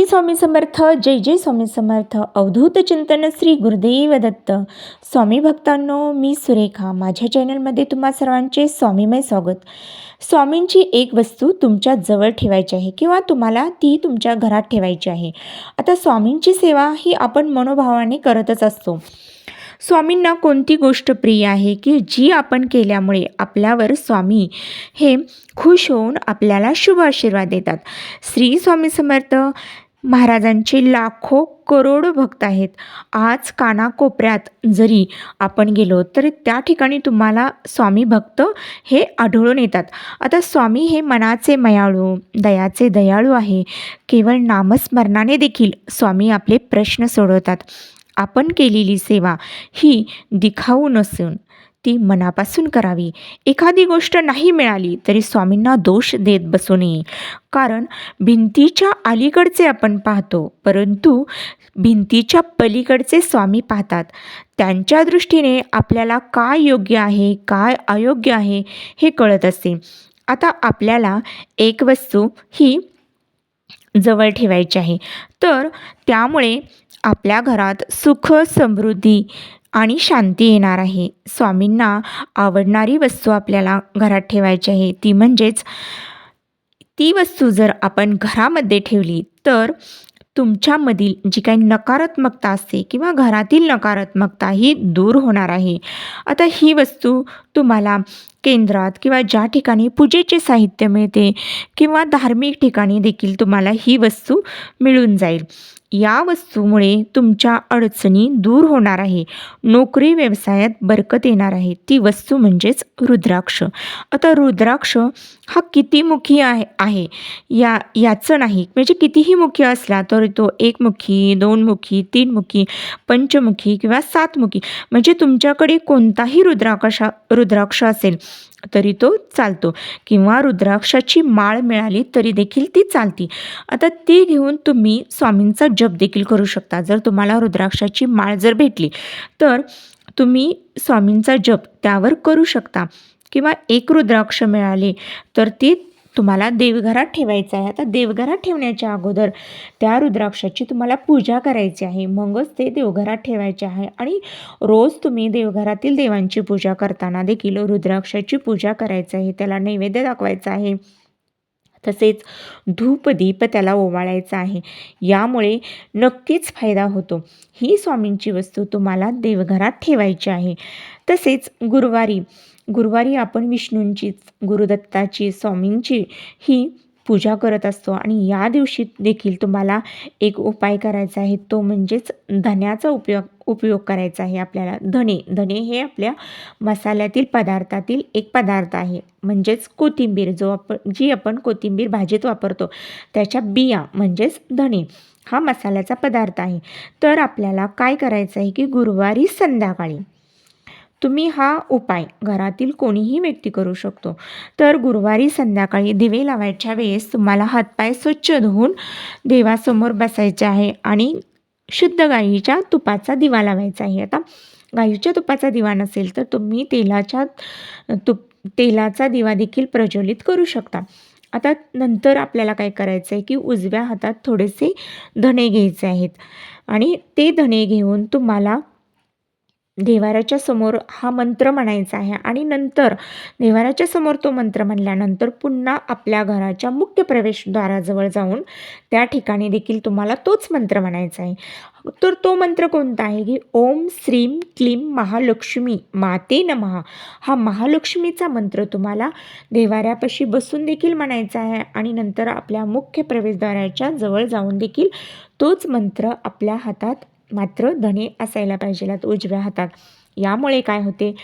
श्री स्वामी समर्थ जय जय स्वामी समर्थ अवधूत चिंतन श्री गुरुदेव दत्त. स्वामी भक्तांनो मी सुरेखा. माझ्या चॅनलमध्ये तुम्हा सर्वांचे स्वामीमय स्वागत. स्वामींची एक वस्तू तुमच्या जवळ ठेवायची आहे किंवा तुम्हाला ती तुमच्या घरात ठेवायची आहे. आता स्वामींची सेवा ही आपण मनोभावाने करतच असतो. स्वामींना कोणती गोष्ट प्रिय आहे की जी आपण केल्यामुळे आपल्यावर स्वामी हे खुश होऊन आपल्याला शुभ आशीर्वाद देतात? श्री स्वामी समर्थ महाराजांचे लाखो करोडो भक्त आहेत. आज कानाकोपऱ्यात जरी आपण गेलो तरी त्या ठिकाणी तुम्हाला स्वामी भक्त हे आढळून येतात. आता स्वामी हे मनाचे मयाळू दयाचे दयाळू आहे. केवळ नामस्मरणाने देखील स्वामी आपले प्रश्न सोडवतात. आपण केलेली सेवा ही दिखाऊ नसून. ती मनापासून करावी. एखादी गोष्ट नाही मिळाली तरी स्वामींना दोष देत बसू नये कारण भिंतीच्या अलीकडचे आपण पाहतो परंतु भिंतीच्या पलीकडचे स्वामी पाहतात. त्यांच्या दृष्टीने आपल्याला काय योग्य आहे काय अयोग्य आहे हे कळत असते. आता आपल्याला एक वस्तू ही जवळ ठेवायची आहे. तर त्यामुळे आपल्या घरात सुख समृद्धी आणि शांती येणार आहे. स्वामींना आवडणारी वस्तू आपल्याला घरात ठेवायची आहे. ती म्हणजेच ती वस्तू जर आपण घरामध्ये ठेवली तर तुमच्यामधील जी काही नकारात्मकता असते किंवा घरातील नकारात्मकता ही दूर होणार आहे. आता ही वस्तू तुम्हाला केंद्रात किंवा ज्या ठिकाणी पूजेचे साहित्य मिळते किंवा धार्मिक ठिकाणी देखील तुम्हाला ही वस्तू मिळून जाईल. या वस्तूमुळे तुमच्या अडचणी दूर होणार आहे. नोकरी व्यवसायात बरकत येणार आहे. ती वस्तू म्हणजेच रुद्राक्ष. आता रुद्राक्ष हा किती मुखी आहे? आहे. या याचं नाही. म्हणजे कितीही मुखी असला तर तो एकमुखी दोनमुखी तीनमुखी पंचमुखी किंवा सातमुखी म्हणजे तुमच्याकडे कोणताही रुद्राक्ष रुद्राक्ष असेल तरी तो चालतो. किंवा रुद्राक्षाची माळ मिळाली तरी देखील ती चालती. आता ती घेऊन तुम्ही स्वामींचा जप देखील करू शकता. जर तुम्हाला रुद्राक्षाची माळ जर भेटली तर तुम्ही स्वामींचा जप त्यावर करू शकता. किंवा एक रुद्राक्ष मिळाले तर ती तुम्हाला देवघरात ठेवायचं आहे. आता देवघरात ठेवण्याच्या अगोदर त्या रुद्राक्षाची तुम्हाला पूजा करायची आहे. मगच ते देवघरात ठेवायचे आहे. आणि रोज तुम्ही देवघरातील देवांची पूजा करताना देखील रुद्राक्षाची पूजा करायची आहे. त्याला नैवेद्य दाखवायचा आहे. तसेच धूपदीप त्याला ओवाळायचा आहे. यामुळे नक्कीच फायदा होतो. ही स्वामींची वस्तू तुम्हाला देवघरात ठेवायची आहे. तसेच गुरुवारी गुरुवारी आपण विष्णूंचीच गुरुदत्ताची स्वामींची ही पूजा करत असतो. आणि या दिवशी देखील तुम्हाला एक उपाय करायचा आहे. तो म्हणजेच धन्याचा उपयोग उपयोग करायचा आहे आपल्याला. धने धने हे आपल्या मसाल्यातील पदार्थातील एक पदार्थ आहे. म्हणजेच कोथिंबीर जो आपण जी आपण कोथिंबीर भाजीत वापरतो त्याच्या बिया म्हणजेच धने हा मसाल्याचा पदार्थ आहे. तर आपल्याला काय करायचं आहे की गुरुवारी संध्याकाळी तुम्ही हा उपाय घरातील कोणीही व्यक्ती करू शकतो. तर गुरुवारी संध्याकाळी दिवे लावायच्या वेळेस तुम्हाला हातपाय स्वच्छ धुवून देवासमोर बसायचे आहे आणि शुद्ध गाईच्या तुपाचा दिवा लावायचा आहे. आता गाईच्या तुपाचा दिवा नसेल तर तुम्ही तेलाच्या तुप तेलाचा दिवा देखील प्रज्वलित करू शकता. आता नंतर आपल्याला काय करायचं आहे की उजव्या हातात थोडेसे धणे घ्यायचे आहेत आणि ते धणे घेऊन तुम्हाला देवाऱ्याच्या समोर हा मंत्र म्हणायचा आहे. आणि नंतर देवाऱ्याच्या समोर तो मंत्र म्हणल्यानंतर पुन्हा आपल्या घराच्या मुख्य प्रवेशद्वाराजवळ जाऊन त्या ठिकाणी देखील तुम्हाला तोच मंत्र म्हणायचा आहे. तर तो मंत्र कोणता आहे? की ओम श्रीम क्लीम महालक्ष्मी माते नमः. हा महालक्ष्मीचा मंत्र तुम्हाला देवाऱ्यापाशी बसून देखील म्हणायचा आहे. आणि नंतर आपल्या मुख्य प्रवेशद्वाराच्या जवळ जाऊन देखील तोच मंत्र आपल्या हातात मात्र धने असायला पाहिजेलात उजव्या हातात. यामुळे काय होते?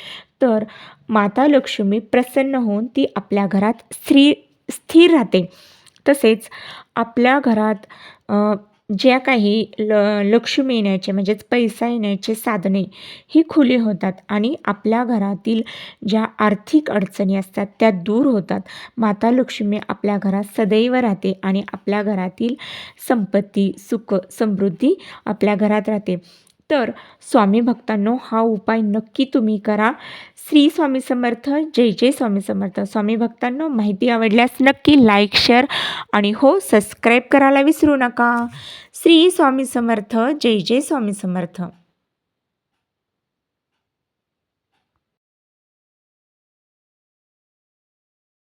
तर माता लक्ष्मी प्रसन्न होऊन ती आपल्या घरात स्त्री स्थिर राहते. तसेच आपल्या घरात ज्या काही ल लक्ष्मी येण्याचे म्हणजेच पैसा येण्याचे साधने ही खुली होतात आणि आपल्या घरातील ज्या आर्थिक अडचणी असतात त्या दूर होतात. माता लक्ष्मी आपल्या घरात सदैव राहते आणि आपल्या घरातील संपत्ती सुख समृद्धी आपल्या घरात राहते. तर स्वामी भक्तांनो हा उपाय नक्की तुम्ही करा. श्री स्वामी समर्थ जय जय स्वामी समर्थ. स्वामी भक्तांनो माहिती आवडल्यास नक्की लाईक शेअर आणि हो सबस्क्राईब करायला विसरू नका. श्री स्वामी समर्थ जय जय स्वामी समर्थ.